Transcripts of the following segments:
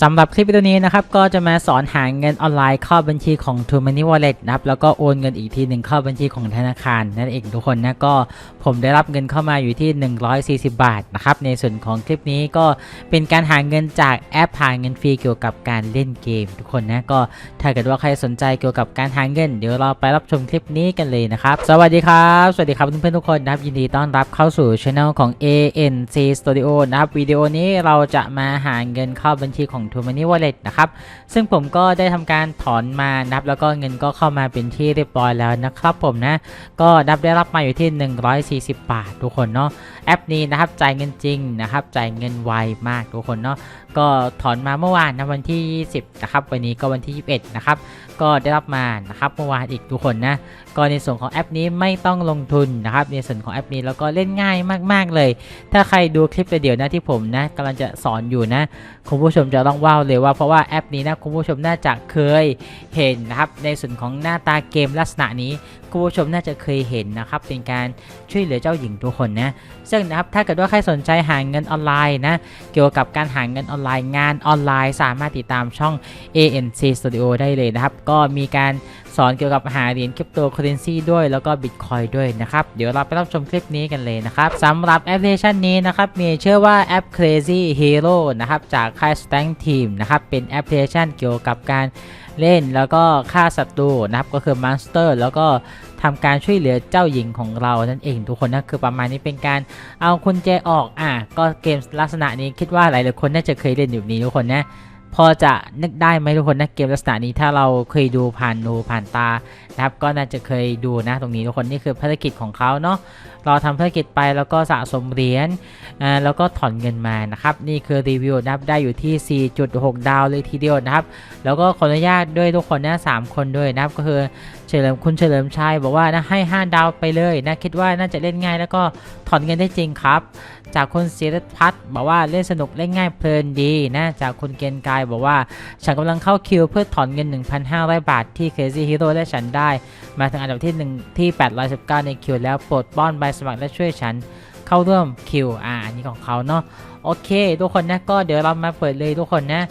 สำหรับคลิปวิดีโอนี้นะครับก็จะมาสอนหาเงินออนไลน์เข้าบัญชีของ t o Money Wallet นะครับแล้วก็โอนเงินอีกทีหนึ่งเข้าบัญชีของธนาคารนั่นเองทุกคนนะก็ผมได้รับเงินเข้ามาอยู่ที่ 140 บาทนะครับในส่วนของคลิปนี้ก็เป็นการหาเงินจากแอปหาเงินฟรีเกี่ยวกับการเล่นเกม ทุกคนนะก็ถ้าเกิดว่าใครสนใจเกี่ยวกับการหาเงิน เดี๋ยวเราไปรับชมคลิปนี้กันเลยนะครับสวัสดีครับสวัสดีครับเพื่อนๆทุกคนนะครับยินดีต้อนรับเข้าสู่ช anel ของ ANC Studio นะครับวิดีโอนี้เราจะมาหาเงินเข้าบัญชีของ t o m a n y Wallet นะครับ ซึ่งผมก็ได้ทำการถอนมานะครับแล้วก็เงินก็เข้ามาเป็นที่เรียบร้อยแล้วนะครับผมนะ ก็นับได้รับมาอยู่ที่ 140 บาททุกคนเนาะ แอปนี้นะครับจ่ายเงินจริงนะครับ จ่ายเงินไวมากทุกคนเนาะ ก็ถอนมาเมื่อวานนะวันที่20นะครับ วันนี้ก็วันที่ 21 นะครับ ก็ได้รับมานะครับเมื่อวานอีกทุกคนนะ ก็ในส่วนของแอปนี้ไม่ต้องลงทุนนะครับ ในส่วนของแอปนี้แล้วก็เล่นง่ายมาก ๆ เลย ถ้าใครดูคลิปเดี๋ยวนะที่ผมนะกำลังจะสอนอยู่นะ คุณผู้ชมจะต้องว้าวเลยว่าเพราะว่าแอปนี้นะคุณผู้ชมน่าจะเคยเห็นนะครับในส่วนของหน้าตาเกมลักษณะนี้ คุณผู้ชมน่าจะเคยเห็นนะครับเป็นการช่วยเหลือเจ้าหญิงทุกคนนะซึ่งนะครับถ้าเกิดว่าใครสนใจหาเงินออนไลน์นะเกี่ยวกับการหาเงินออนไลน์งานออนไลน์ สามารถติดตามช่อง ANC Studio ได้เลยนะครับ ก็มีการ สอนเกี่ยวกับหาเหรียญคริปโตเคอเรนซีด้วยแล้วก็บิตคอยด้วยนะครับ เดี๋ยวเราไปรับชมคลิปนี้กันเลยนะครับสำหรับแอปพลิเคชันนี้นะครับมีชื่อว่าแอป Crazy Hero นะครับจากค่าย Stank Team นะครับเป็นแอปพลิเคชันเกี่ยวกับการเล่นแล้วก็ฆ่าศัตรูนะครับก็คือมอนสเตอร์แล้วก็ทำการช่วยเหลือเจ้าหญิงของเรานั่นเองทุกคนนะคือประมาณนี้เป็นการเอาคุณแจออกอะก็เกมลักษณะนี้คิดว่าหลายๆคนน่าจะเคยเล่นอยู่นี้ทุกคนนะ พอจะนึกได้ไหมทุกคนนะเกมลักษณะนี้ถ้าเราเคยดูผ่านดูผ่านตานะครับก็น่าจะเคยดูนะตรงนี้ทุกคนนี่คือภารกิจของเขาเนาะเราทำภารกิจไปแล้วก็สะสมเหรียญแล้วก็ถอนเงินมานะครับนี่คือรีวิวนะครับได้อยู่ที่ 4.6 ดาวเลยทีเดียวนะครับ แล้วก็ขออนุญาตด้วยทุกคนนะสามคนด้วยนะครับก็คือ เฉลิมคุณเฉลิมชัยบอกว่านะให้ 5 ดาวไปเลยนะคิดว่าน่าจะเล่นง่ายแล้วก็ถอนเงินได้จริงครับ จากคุณศิรพัฒน์บอกว่าเล่นสนุกเล่นง่ายเพลินดีนะจากคุณเกณฑ์กายบอกว่า ฉันกำลังเข้าคิวเพื่อถอนเงิน 1,500 บาทที่ Crazy Hero ได้ฉันได้ มาถึงอันดับที่1ที่819 ในคิวแล้วโปรดป้อนใบสมัครและช่วยฉันเข้าร่วมคิวอ่าอันนี้ของเขาเนาะโอเค ทุกคนนะก็เดี๋ยวเรามาเปิดเลยทุกคนนะ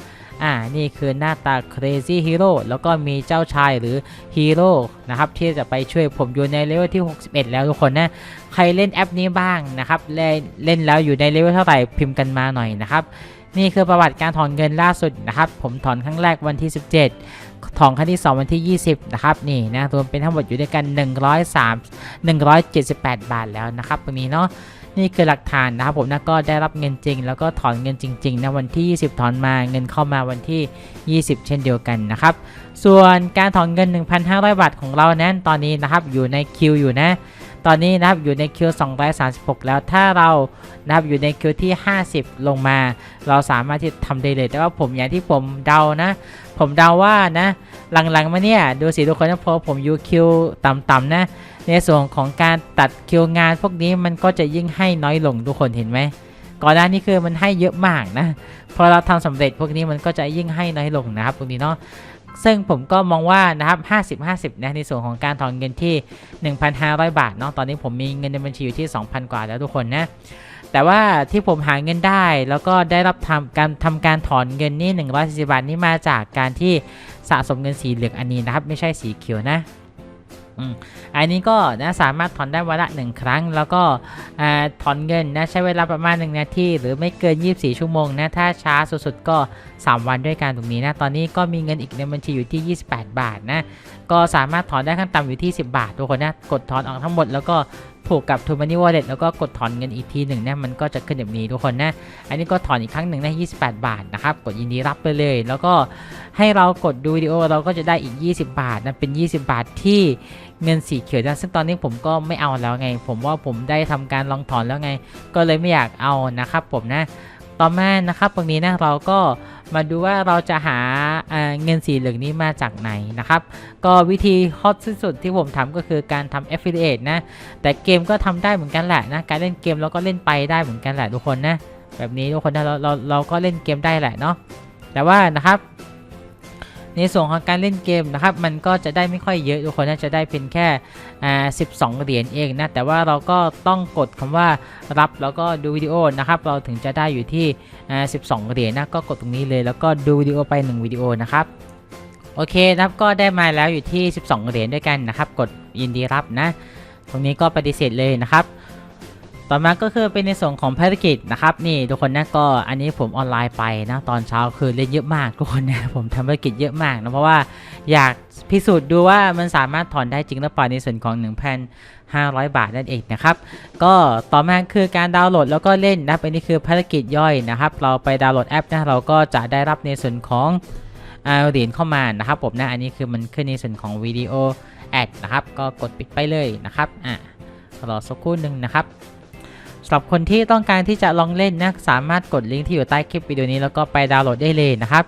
อ่านี่คือหน้าตา Crazy Hero แล้วก็มีเจ้าชายหรือฮีโร่นะครับที่จะไปช่วยผมอยู่ในเลเวลที่ 61 แล้วทุกคนนะใครเล่นแอปนี้บ้างนะครับเล่นเล่นแล้วอยู่ในเลเวลเท่าไหร่พิมพ์กันมาหน่อยนะครับนี่คือประวัติการถอนเงินล่าสุดนะครับ ผมถอนครั้งแรกวันที่ 17 ถอนครั้งที่ 2 วันที่ 20 นะครับ นี่นะรวมเป็นทั้งหมดอยู่ด้วยกัน 103 178 บาทแล้วนะครับตรงนี้เนาะ นี่คือหลักฐานนะครับผมนะก็ได้รับเงินจริง แล้วก็ถอนเงินจริงๆนะวันที่ 20 ถอนมาเงินเข้ามาวันที่ 20 เช่นเดียวกันนะครับ ส่วนการถอนเงิน 1,500 บาทของเรานั้นตอนนี้นะครับอยู่ในคิวอยู่นะ ตอนนี้นะครับอยู่ในคิว 236 แล้วถ้าเรานะครับอยู่ในคิวที่ 50 ลงมา เราสามารถที่ทำได้เลย แต่ว่าผมอย่างที่ผมเดานะ ผมเดาว่านะ หลังๆมาเนี่ยดูสิทุกคนนะพอผมอยู่คิวต่ำๆนะ ในส่วนของการตัดคิวงานพวกนี้มันก็จะยิ่งให้น้อยลงทุกคนเห็นไหมก่อนหน้านี้คือมันให้เยอะมากนะพอเราทำสำเร็จพวกนี้มันก็จะยิ่งให้น้อยลงนะครับตรงนี้เนาะซึ่งผมก็มองว่านะครับ 50-50 นะในส่วนของการถอนเงินที่ 1,500 บาทเนาะตอนนี้ผมมีเงินในบัญชีอยู่ที่ 2,000 กว่าแล้วทุกคนนะแต่ว่าที่ผมหาเงินได้แล้วก็ได้รับทำการทำการถอนเงินนี่140บาทนี่มาจากการที่สะสมเงินสีเหลืองอันนี้นะครับ ไม่ใช่สีเขียวนะ อันนี้ก็นะสามารถถอนได้วันละหนึ่งครั้ง แล้วก็ถอนเงินนะใช้เวลาประมาณ 1 นาที หรือไม่เกิน 24 ชั่วโมงนะถ้าช้าสุดๆก็ 3 วันด้วยกันตรงนี้นะตอนนี้ก็มีเงินอีกในบัญชีอยู่ที่ 28 บาทนะก็สามารถถอนได้ขั้นต่ำอยู่ที่ 10 บาททุกคนนะกดถอนออกทั้งหมดแล้วก็ ผูกกับ t o Money Wallet แล้วก็กดถอนเงินอีกทีหนึ่งนะมันก็จะขึ้นแบบนี้ทุกคนนะ อันนี้ก็ถอนอีกครั้งหนึ่งนะ28 บาทนะครับ กดยินดีรับไปเลย แล้วก็ให้เรากดดูวิดีโอเราก็จะได้อีก 20 บาทนะเป็น 20 บาทที่เงินสีเขียวนะซึ่งตอนนี้ผมก็ไม่เอาแล้วไง ผมว่าผมได้ทำการลองถอนแล้วไง ก็เลยไม่อยากเอานะครับผมนะ ต่อมานะครับตรงนี้นะเราก็มาดูว่าเราจะหาเเงินสีเหลืองนี้มาจากไหนนะครับ ก็วิธีฮอตที่สุดที่ผมทำก็คือการทำ affiliate นะ แต่เกมก็ทำได้เหมือนกันแหละนะ การเล่นเกมเราก็เล่นไปได้เหมือนกันแหละทุกคนนะ แบบนี้ทุกคนนะเราเราเราก็เล่นเกมได้แหละเนาะ แต่ว่านะครับ ในส่วนของการเล่นเกมนะครับมันก็จะได้ไม่ค่อยเยอะทุกคนน่าจะได้เป็นแค่อ่า12 เหรียญเองนะแต่ว่าเราก็ต้องกดคำว่ารับแล้วก็ดูวิดีโอนะครับเราถึงจะได้อยู่ที่อ่า12 เหรียญนะก็กดตรงนี้เลย แล้วก็ดูวิดีโอไป 1 วิดีโอนะครับโอเคนะครับก็ได้มาแล้วอยู่ที่ 12 เหรียญด้วยกันนะครับ กดยินดีรับนะ ตรงนี้ก็ปฏิเสธเลยนะครับ ต่อมาก็คือเป็นในส่วนของภารกิจนะครับนี่ทุกคนนะก็อันนี้ผมออนไลน์ไปนะตอนเช้าคือเล่นเยอะมากทุกคนนะผมทำภารกิจเยอะมากนะเพราะว่าอยากพิสูจน์ดูว่ามันสามารถถอนได้จริงหรือเปล่าในส่วนของ 1,500 บาทนั่นเองนะครับก็ต่อมาคือการดาวน์โหลดแล้วก็เล่นนะอันนี้คือภารกิจย่อยนะครับเราไปดาวน์โหลดแอปนะเราก็จะได้รับในส่วนของเหรียญเข้ามานะครับผมนะอันนี้คือมันขึ้นในส่วนของวิดีโอแอดนะครับก็กดปิดไปเลยนะครับอะรอสักครู่หนึ่งนะครับ สำหรับคนที่ต้องการที่จะลองเล่นนะสามารถกดลิงก์ที่อยู่ใต้คลิปวิดีโอนี้แล้วก็ไปดาวน์โหลดได้เลยนะครับ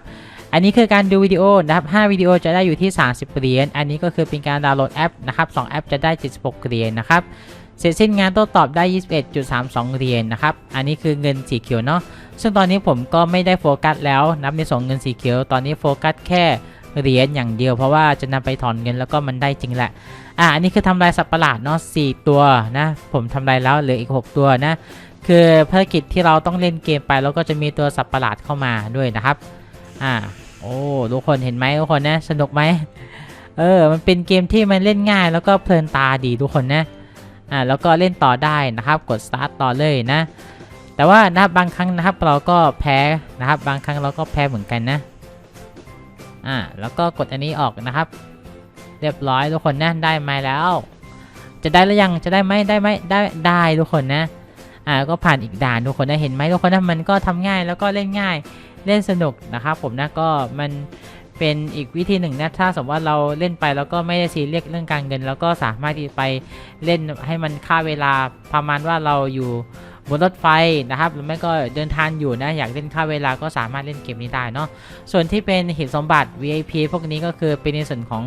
อันนี้คือการดูวิดีโอนะครับ 5 วิดีโอจะได้อยู่ที่ 30 เหรียญ อันนี้ก็คือเป็นการดาวน์โหลดแอปนะครับ 2 แอปจะได้ 76 เหรียญนะครับ เสร็จสิ้นงานโต้ตอบได้ 21.32 เหรียญนะครับ อันนี้คือเงินสีเขียวเนาะ ซึ่งตอนนี้ผมก็ไม่ได้โฟกัสแล้วนับในส่วนเงินสีเขียว ตอนนี้โฟกัสแค่เหรียญอย่างเดียวเพราะว่าจะนำไปถอนเงินแล้วก็มันได้จริงแหละ อะอันนี้คือทำลายสัตว์ประหลาดเนาะ4ตัวนะ ผมทำลายแล้วเหลืออีก 6 ตัวนะ คือภารกิจที่เราต้องเล่นเกมไปแล้วก็จะมีตัวสัตว์ประหลาดเข้ามาด้วยนะครับ อ่า โอ้ทุกคนเห็นไหมทุกคนนะ สนุกไหมเออ มันเป็นเกมที่มันเล่นง่ายแล้วก็เพลินตาดีทุกคนนะ อ่า แล้วก็เล่นต่อได้นะครับ กด start ต่อเลยนะ แต่ว่านะครับบางครั้งนะครับเราก็แพ้นะครับ บางครั้งเราก็แพ้เหมือนกันนะ อ่า แล้วก็กดอันนี้ออกนะครับ เรียบร้อยทุกคนนะได้ไหมแล้ว จะได้หรือยังจะได้ไหมได้ไหมได้ได้ทุกคนนะอ่าก็ผ่านอีกด่านทุกคนนะเห็นไหมทุกคนนะมันก็ทำง่ายแล้วก็เล่นง่ายเล่นสนุกนะครับผมนะก็มันเป็นอีกวิธีหนึ่งนะถ้าสมมติว่าเราเล่นไปแล้วก็ไม่ได้ซีเรียสเรื่องการเงิน แล้วก็สามารถที่ไปเล่นให้มันค่าเวลาประมาณว่าเราอยู่ บนรถไฟนะครับหรือไม่ก็เดินทางอยู่นะอยากเล่นค่าเวลาก็สามารถเล่นเกมนี้ได้เนาะส่วนที่เป็นหีบสมบัติ VIP พวกนี้ก็คือเป็นในส่วนของ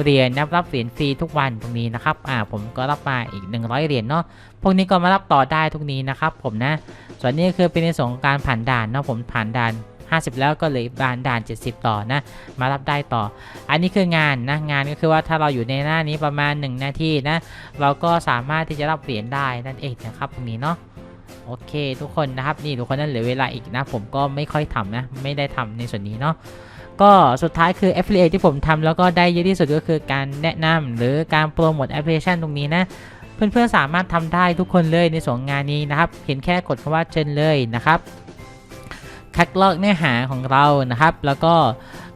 เหรียญนับรับเหรียญฟรีทุกวันตรงนี้นะครับอ่าผมก็รับมาอีก 100เหรียญเนาะพวกนี้ก็มารับต่อได้ทุกนี้นะครับผมนะ ส่วนนี้คือเป็นในส่วนของการผ่านด่านเนาะผมผ่านด่าน50 แล้วก็เหลยด่านด่าน 70 ต่อนะ มารับได้ต่อ อันนี้คืองานนะงานก็คือว่าถ้าเราอยู่ในหน้านี้ประมาณ 1 นาทีนะ เราก็สามารถที่จะรับเหรียญได้นั่นเองนะครับตรงนี้เนาะ โอเค ทุกคนนะครับนี่ทุกคนนั่นเหลือเวลาอีกนะ ผมก็ไม่ค่อยทำนะ ไม่ได้ทำในส่วนนี้เนาะก็สุดท้ายคือ affiliate ที่ผมทำแล้วก็ได้เยอะที่สุดก็คือการแนะนำหรือการโปรโมทแอปพลิเคชันตรงนี้นะ เพื่อนๆสามารถทำได้ทุกคนเลยในส่วนงานนี้นะครับเพียงแค่กดคำว่าเชิญเลยนะครับคัดลอกเนื้อหาของเรานะครับ แล้วก็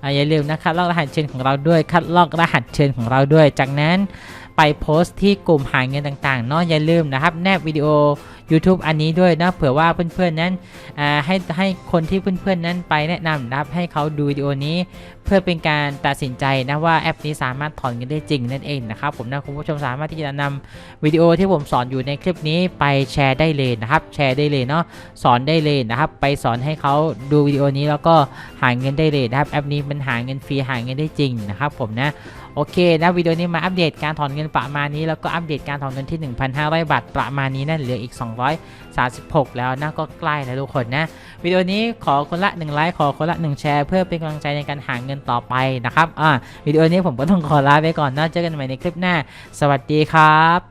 อ่าอย่าลืมนะคัดลอกรหัสเชิญของเราด้วยคัดลอกรหัสเชิญของเราด้วย จากนั้น ไปโพสต์ที่กลุ่มหาเงินต่างๆเนาะอย่าลืมนะครับ แนบวิดีโอ YouTube อันนี้ด้วยนะเผื่อว่าเพื่อนๆนั้นให้ให้คนที่เพื่อนๆนั้นไปแนะนำนะครับให้เขาดูวิดีโอนี้ เพื่อเป็นการตัดสินใจนะว่าแอปนี้สามารถถอนเงินได้จริงนั่นเองนะครับผมนะคุณผู้ชมสามารถที่จะนำวิดีโอที่ผมสอนอยู่ในคลิปนี้ไปแชร์ได้เลยนะครับ แชร์ได้เลยเนาะสอนได้เลยนะครับไปสอนให้เขาดูวิดีโอนี้แล้วก็หาเงินได้เลยนะครับแอปนี้มันหาเงินฟรีหาเงินได้จริงนะครับผมนะ อเคนะวิดีโอนี้มาอัปเดตการถอนเงินประมาณนี้ แล้วก็อัปเดตการถอนเงินที่ 1,500 บาทประมาณนี้นะเหลืออีก 236 แล้วนะก็ใกล้แล้วทุกคนนะวิดีโอนี้ขอคนละ1ไลค์ขอคนละ1แชร์เพื่อเป็นกำลังใจในการหาเงินต่อไปนะครับอ่าวิดีโอนี้ผมก็ต้องขอลาไปก่อนนะเจอกันใหม่ในคลิปหน้า สวัสดีครับ